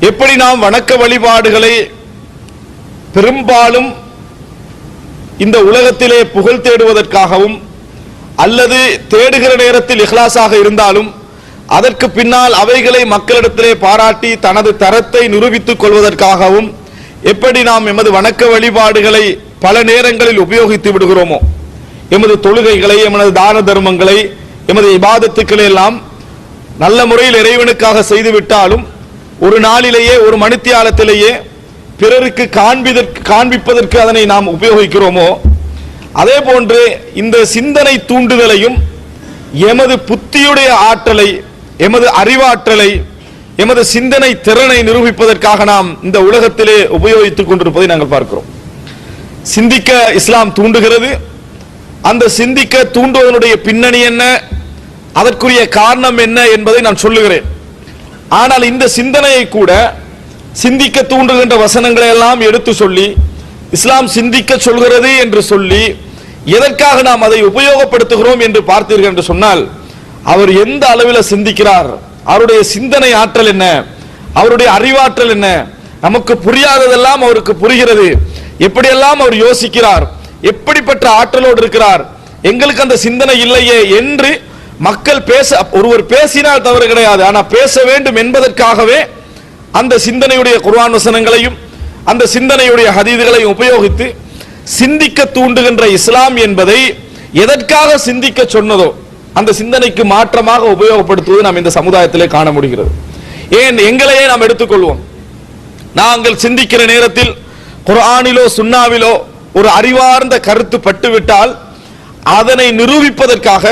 எப்படி நாம் வணக்க வழிபாடுகளை பெரும்பாலும் இந்த உலகத்திலே புகழ் தேடுவதற்காகவும் அல்லது தேடுகிற நேரத்தில் இஹ்லாஸாக இருந்தாலும் அதற்கு பின்னால் அவைகளை மக்களிடத்திலே பாராட்டி தனது தரத்தை நிரூபித்துக் கொள்வதற்காகவும் எப்படி நாம் எமது வணக்க வழிபாடுகளை பல நேரங்களில் உபயோகித்து விடுகிறோமோ எமது தொழுகைகளை எமது தான தர்மங்களை எமது இபாதத்துக்களை எல்லாம் நல்ல முறையில் இறைவனுக்காக செய்துவிட்டாலும் ஒரு நாளிலேயே ஒரு மணித்தியாலத்திலேயே பிறருக்கு காண்பிதற்கு காண்பிப்பதற்கு அதனை நாம் உபயோகிக்கிறோமோ? அதே போன்று இந்த சிந்தனை தூண்டுதலையும் எமது புத்தியுடைய ஆற்றலை எமது அறிவாற்றலை எமது சிந்தனை திறனை நிரூபிப்பதற்காக நாம் இந்த உலகத்திலே உபயோகித்துக் கொண்டிருப்பதை நாங்கள் பார்க்கிறோம். சிந்திக்க இஸ்லாம் தூண்டுகிறது. அந்த சிந்திக்க தூண்டுவதனுடைய பின்னணி என்ன? அதற்குரிய காரணம் என்ன என்பதை நான் சொல்லுகிறேன். ஆனால் இந்த சிந்தனையை கூட சிந்திக்க தூண்டுகின்ற வசனங்களை எல்லாம் எடுத்து சொல்லி இஸ்லாம் சிந்திக்க சொல்கிறது என்று சொல்லி எதற்காக நாம் அதை உபயோகப்படுத்துகிறோம் என்று பார்த்தீர்கள் என்று சொன்னால் அவர் எந்த அளவில் சிந்திக்கிறார்? அவருடைய சிந்தனை ஆற்றல் என்ன? அவருடைய அறிவாற்றல் என்ன? நமக்கு புரியாததெல்லாம் அவருக்கு புரிகிறது. எப்படியெல்லாம் அவர் யோசிக்கிறார்? எப்படிப்பட்ட ஆற்றலோடு இருக்கிறார்? எங்களுக்கு அந்த சிந்தனை இல்லையே என்று மக்கள் பேச ஒருவர் பேசினால் தவறு கிடையாது. ஆனால் பேச வேண்டும் என்பதற்காகவே அந்த சிந்தனையுடைய குர்ஆன் வசனங்களையும் அந்த சிந்தனையுடைய ஹதீதுகளையும் உபயோகித்து சிந்திக்க தூண்டுகின்ற இஸ்லாம் என்பதை எதற்காக சிந்திக்க சொன்னதோ அந்த சிந்தனைக்கு மாற்றமாக உபயோகப்படுத்துவது நாம் இந்த சமுதாயத்திலே காண முடிகிறது. ஏன் எங்களையே நாம் எடுத்துக்கொள்வோம். நாங்கள் சிந்திக்கிற நேரத்தில் குர்ஆனிலோ சுண்ணாவிலோ ஒரு அறிவார்ந்த கருத்து பட்டுவிட்டால் அதனை நிரூபிப்பதற்காக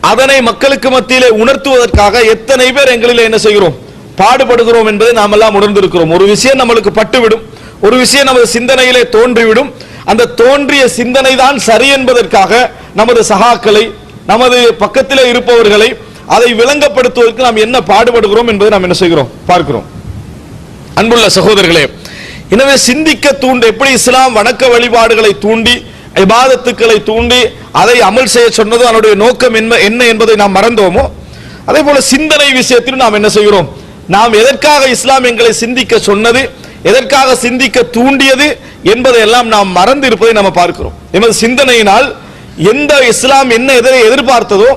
அதனை மக்களுக்கு மத்தியிலே உணர்த்துவதற்காக எத்தனை பேர் எங்களில் என்ன செய்கிறோம்? பாடுபடுகிறோம் என்பதை நாம் எல்லாம் உணர்ந்திருக்கிறோம். ஒரு விஷயம் நம்மளுக்கு பட்டுவிடும். ஒரு விஷயம் நமது சிந்தனையிலே தோன்றிவிடும். அந்த தோன்றிய சிந்தனை தான் சரி என்பதற்காக நமது சகாக்களை நமது பக்கத்திலே இருப்பவர்களை அதை விளங்கப்படுத்துவதற்கு நாம் என்ன பாடுபடுகிறோம் என்பதை நாம் என்ன செய்கிறோம்? பார்க்கிறோம். அன்புள்ள சகோதரர்களே எனவே சிந்திக்க தூண்டு எப்படி இஸ்லாம் வணக்க வழிபாடுகளை தூண்டி இபாதத்துக்களை தூண்டி அதை அமல் செய்ய சொன்னது அதனுடைய நோக்கம் என்ன என்ன என்பதை நாம் மறந்தோமோ அதே போல சிந்தனை விஷயத்திலும் நாம் என்ன செய்கிறோம்? நாம் எதற்காக இஸ்லாம் எங்களை சிந்திக்க சொன்னது எதற்காக சிந்திக்க தூண்டியது என்பதை எல்லாம் நாம் மறந்து இருப்பதை நாம் பார்க்கிறோம். எமது சிந்தனையினால் எந்த இஸ்லாம் என்ன எதிரை எதிர்பார்த்ததோ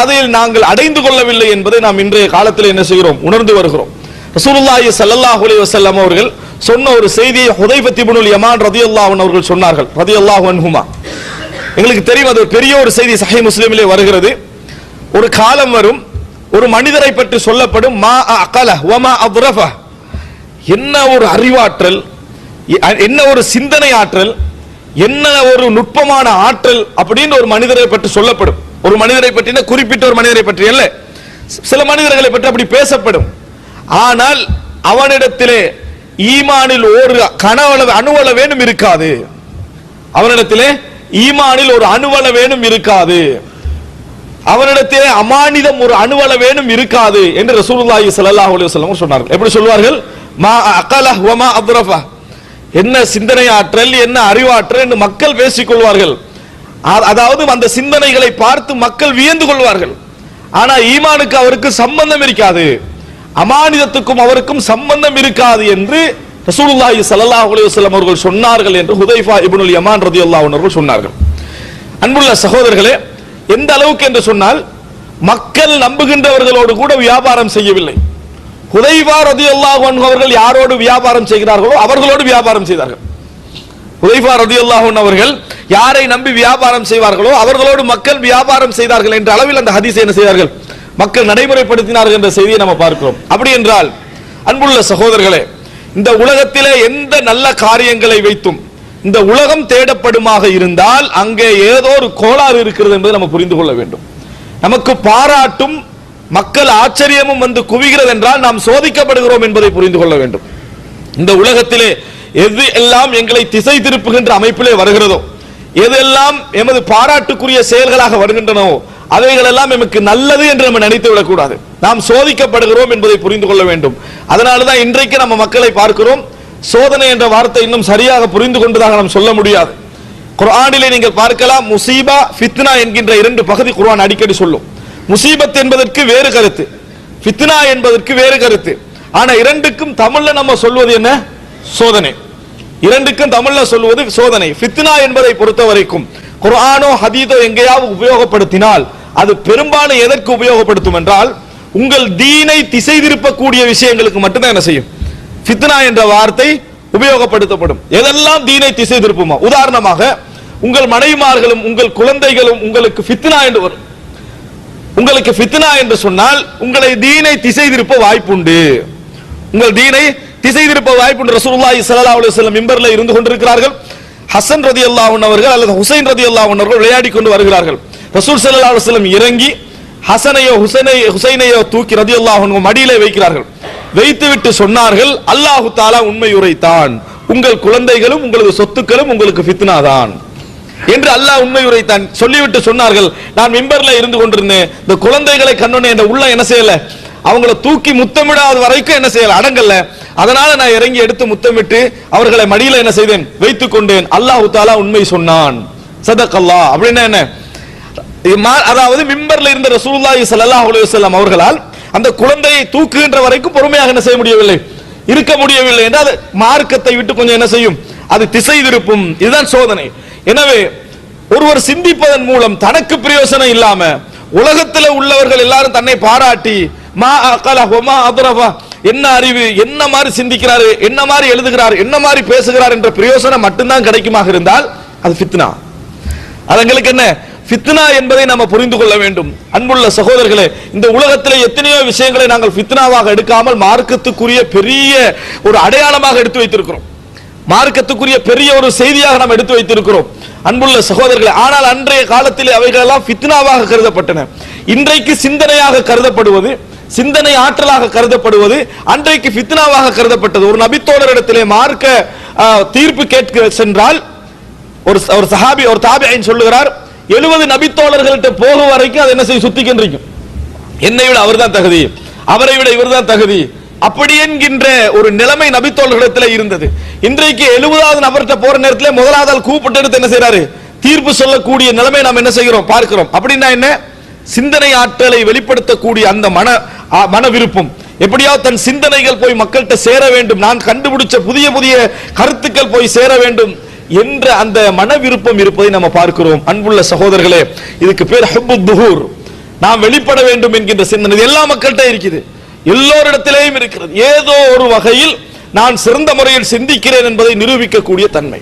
அதில் நாங்கள் அடைந்து கொள்ளவில்லை என்பதை நாம் இன்றைய காலத்தில் என்ன செய்கிறோம்? உணர்ந்து வருகிறோம். ரசூலுல்லாஹி ஸல்லல்லாஹு அலைஹி வஸல்லம் அவர்கள் சொன்ன ஒரு செய்தியை ஹுதைஃபத் இப்னுல் யமான் ரதி அன்ஹு அவர்கள் சொன்னார்கள். ரலியல்லாஹு அன்ஹுமா. எங்களுக்கு தெரியும் அது ஒரு பெரிய ஒரு செய்தி சஹீஹ் முஸ்லீமிலே வருகிறது. ஒரு காலம் வரும் ஒரு மனிதரை பற்றி சொல்லப்படும் மா அகல வமா அப்ரஃப. என்ன ஒரு அறிவாற்றல் என்ன ஒரு சிந்தனை ஆற்றல் என்ன ஒரு நுட்பமான ஆற்றல் அப்படின்னு ஒரு மனிதரை பற்றி சொல்லப்படும். ஒரு மனிதரை பற்றின குறிப்பிட்ட ஒரு மனிதரை பற்றி அல்ல. சில மனிதர்களை பற்றி அப்படி பேசப்படும். ஆனால் அவனிடத்திலே ஈமானில் ஒரு கனவளவு அணுவளவேனும் இருக்காது. அவனிடத்திலே ஈமானில் ஒரு அணுவளவேனும் இருக்காது. அவனிடத்திலே அமானிதம் ஒரு அணுவளவேனும் இருக்காது என்று ரசூலுல்லாஹி ஸல்லல்லாஹு அலைஹி வஸல்லம் சொன்னார்கள். எப்படி சொல்வார்கள்? மா அகலஹ் வ மா அத்ரஃபா. என்ன சிந்தனை ஆற்றல் என்ன அறிவாற்றல் என்று மக்கள் பேசிக் கொள்வார்கள். அதாவது அந்த சிந்தனைகளை பார்த்து மக்கள் வியந்து கொள்வார்கள். ஆனா ஈமானுக்கு அவருக்கு சம்பந்தம் இருக்காது. அமானிதத்துக்கும் அவருக்கும் சம்பந்தம் இருக்காது என்று ரசூலுல்லாஹி ஸல்லல்லாஹு அலைஹி வஸல்லம் அவர்கள் சொன்னார்கள் என்று ஹுதைஃபா இபுனுல் யமான் ரலியல்லாஹு அன்ஹு அவர்கள் சொன்னார்கள். அன்புள்ள சகோதரர்களே எந்த அளவுக்கு என்று சொன்னால் மக்கள் நம்புகின்றவர்களோடு கூட வியாபாரம் செய்யவில்லை. ஹுதைஃபா ரதியல்லாஹு அன்ஹு அவர்கள் யாரோடு வியாபாரம் செய்கிறார்களோ அவர்களோடு வியாபாரம் செய்தார்கள். ஹுதைஃபா ரதியல்லாஹு அன்ஹு அவர்கள் யாரை நம்பி வியாபாரம் செய்வார்களோ அவர்களோடு மக்கள் வியாபாரம் செய்தார்கள் என்ற அளவில் அந்த ஹதீஸ் என்ன செய்தார்கள்? மக்கள் நடைமுறைப்படுத்தினார்கள் என்ற செய்தியை நம்ம பார்க்கிறோம். அப்படி என்றால் அன்புள்ள சகோதரர்களே இந்த உலகத்திலே எந்த நல்ல காரியங்களை வைத்தும் இந்த உலகம் தேடப்படுமாக இருந்தால் அங்கே ஏதோ ஒரு கோளாறு இருக்கிறது என்பதை நம்ம புரிந்து கொள்ள வேண்டும். நமக்கு பாராட்டும் மக்கள் ஆச்சரியமும் வந்து குவிகிறது என்றால் நாம் சோதிக்கப்படுகிறோம் என்பதை புரிந்து கொள்ள வேண்டும். இந்த உலகத்திலே எது எல்லாம் எங்களை திசை திருப்புகின்ற அமைப்பிலே வருகிறதோ எதெல்லாம் எமது பாராட்டுக்குரிய செயல்களாக வருகின்றனவோ அவைகளெல்லாம் எமக்கு நல்லது என்று நம்ம நினைத்து விடக்கூடாது. நாம் சோதிக்கப்படுகிறோம் என்பதை புரிந்து கொள்ள வேண்டும். அதனாலதான் இன்றைக்கு நம்ம மக்களை பார்க்கிறோம். சோதனை என்ற வார்த்தை இன்னும் சரியாக புரிந்து கொண்டதாக நாம் சொல்ல முடியாது. குரானிலே நீங்கள் பார்க்கலாம் முசீபா ஃபித்னா என்கின்ற இரண்டு பகுதி குரான் அடிக்கடி சொல்லும். முசீபத் என்பதற்கு வேறு கருத்து. ஃபித்னா என்பதற்கு வேறு கருத்து. ஆனா இரண்டுக்கும் தமிழ்ல நம்ம சொல்வது என்ன? சோதனை. இரண்டுக்கும் தமிழ்ல சொல்வது சோதனை. ஃபித்னா என்பதை பொறுத்த வரைக்கும் குரானோ ஹதீதோ எங்கேயாவது உபயோகப்படுத்தினால் அது பெரும்பாலும் எதற்கு உபயோகப்படுத்தும் என்றால் உங்கள் தீனை திசை திருப்பக்கூடிய விஷயங்களுக்கு மட்டும்தான் என்ன செய்யும் ஃபித்னா என்ற வார்த்தை உபயோகப்படுத்தப்படும் எதெல்லாம் தீனை திசை திருப்புமா உதாரணமாக உங்கள் மனைவிமார்களும் உங்கள் குழந்தைகளும் உங்களுக்கு ஃபித்னா என்று வரும் உங்களுக்கு ஃபித்னா என்று சொன்னால் உங்களை தீனை திசை திருப்ப வாய்ப்புண்டு உங்கள் தீனை திசை திருப்ப வாய்ப்புண்டு ரசூலுல்லாஹி ஸல்லல்லாஹு அலைஹி வஸல்லம் மிம்பர்ல இருந்து கொண்டிருக்கிறார்கள் ஹசன் ரதி அன்ஹு அவர்கள் அல்லது ஹுசைன் ரதி அன்ஹு அவர்கள் விளையாடி கொண்டு வருகிறார்கள். ரசூல் ஸல்லல்லாஹு அலைஹி இறங்கி ஹசனையோ ஹுசைனை ஹுசைனையோ தூக்கி ரதியல்லாஹு அல்லாஹன் மடியிலே வைக்கிறார்கள். வைத்துவிட்டு சொன்னார்கள் அல்லாஹு தாலா உண்மை உரைத்தான். உங்கள் குழந்தைகளும் உங்களது சொத்துக்களும் உங்களுக்கு ஃபித்னா தான். என்று அல்லாஹ் உண்மை உரைத்தான். சொல்லிவிட்டு சொன்னார்கள் நான் மிம்பர்ல இருந்து கொண்டிருந்தேன். இந்த குழந்தைகளை கண்ணொன்னே என்ற உள்ள என்ன செய்யல? அவங்கள தூக்கி முத்தமிடாத வரைக்கும் என்ன செய்யல? அடங்கல்ல. அதனால நான் இறங்கி எடுத்து முத்தமிட்டு அவர்களை மடியில என்ன செய்தேன்? வைத்துக் கொண்டேன். அல்லாஹு தாலா உண்மை சொன்னான். சதக்கல்லா அப்படின்னா என்ன? அதாவது மிம்பர்ல இருந்த ரசூல்லாஹி சல்லாஹ் அலைஹி அவர்களால் அந்த குழந்தையை தூக்குகின்ற வரைக்கும் பொறுமையாக என்ன செய்ய முடியவில்லை. இருக்க முடியவில்லை என்றால் அது மார்க்கத்தை விட்டு கொஞ்சம் என்ன செய்யும்? அது திசை திருப்பும். இதுதான் சோதனை. எனவே ஒருவர் சிந்திப்பதன் மூலம் தனக்கு பிரயோசனம் இல்லாம உலகத்தில் உள்ளவர்கள் எல்லாரும் தன்னை பாராட்டி மா அகல ஹொமா என்ன அறிவு என்ன மாதிரி சிந்திக்கிறாரு என்ன மாதிரி எழுதுகிறார் என்ன மாதிரி பேசுகிறார் என்ற பிரயோசனம் மட்டும்தான் கிடைக்குமாக இருந்தால் அது ஃபித்னா. அது எங்களுக்கு என்ன? ஃபித்னா என்பதை நம்ம புரிந்து கொள்ள வேண்டும். அன்புள்ள சகோதரர்களே இந்த உலகத்தில் எத்தனையோ விஷயங்களை நாங்கள் ஃபித்னாவாக எடுக்காமல் மார்க்கத்துக்குரிய பெரிய ஒரு அடையாளமாக எடுத்து வைத்திருக்கிறோம். மார்க்கத்துக்குரிய பெரிய ஒரு செய்தியாக நாம் எடுத்து வைத்திருக்கிறோம். அன்புள்ள சகோதரர்களே ஆனால் அன்றைய காலத்தில் அவைகளெல்லாம் ஃபித்னாவாக கருதப்பட்டன. இன்றைக்கு சிந்தனையாக கருதப்படுவது சிந்தனை ஆற்றலாக கருதப்படுவது அன்றைக்கு ஃபித்னாவாக கருதப்பட்டது. ஒரு நபித்தோழரிடத்திலே மார்க்க தீர்ப்பு கேட்க சென்றால் ஒரு ஒரு சஹாபி ஒரு தாபியின் சொல்லுகிறார் எழுபது நபித்தோழர்கள்ட்ட போக வரைக்கும் அது என்ன செய்யும்? சுத்திக்கின்றிருக்கும். என்னை விட அவர்தான் தகுதி. அவரை விட இவர்தான் தகுதி. அப்படி என்கின்ற ஒரு நிலைமை நபித்தோழர்களிடத்தில் இருந்தது. இன்றைக்கு எழுபதாவது நபர்கிட்ட போற நேரத்தில் முதலாவது கூப்பிட்டு எடுத்து என்ன செய்யறாரு தீர்ப்பு சொல்லக்கூடிய நிலைமை நாம் என்ன செய்கிறோம்? பார்க்கிறோம். அப்படின்னா என்ன? சிந்தனை ஆற்றலை வெளிப்படுத்தக்கூடிய அந்த மன மன விருப்பம் எப்படியாவது தன் சிந்தனைகள் போய் மக்கள்கிட்ட சேர வேண்டும்? நான் கண்டுபிடிச்ச புதிய புதிய கருத்துக்கள் போய் சேர வேண்டும் என்ற அந்த மன விருப்பம் இருப்பதை நம்ம பார்க்கிறோம். அன்புள்ள சகோதரர்களே இதுக்கு பேர் ஹுப்பு நாம் வெளிப்பட வேண்டும் என்கின்ற சிந்தனை. எல்லா மக்கள்கிட்ட இருக்குது. எல்லோரிடத்திலேயும் இருக்கிறது. ஏதோ ஒரு வகையில் நான் சிறந்த முறையில் சிந்திக்கிறேன் என்பதை நிரூபிக்கக்கூடிய தன்மை.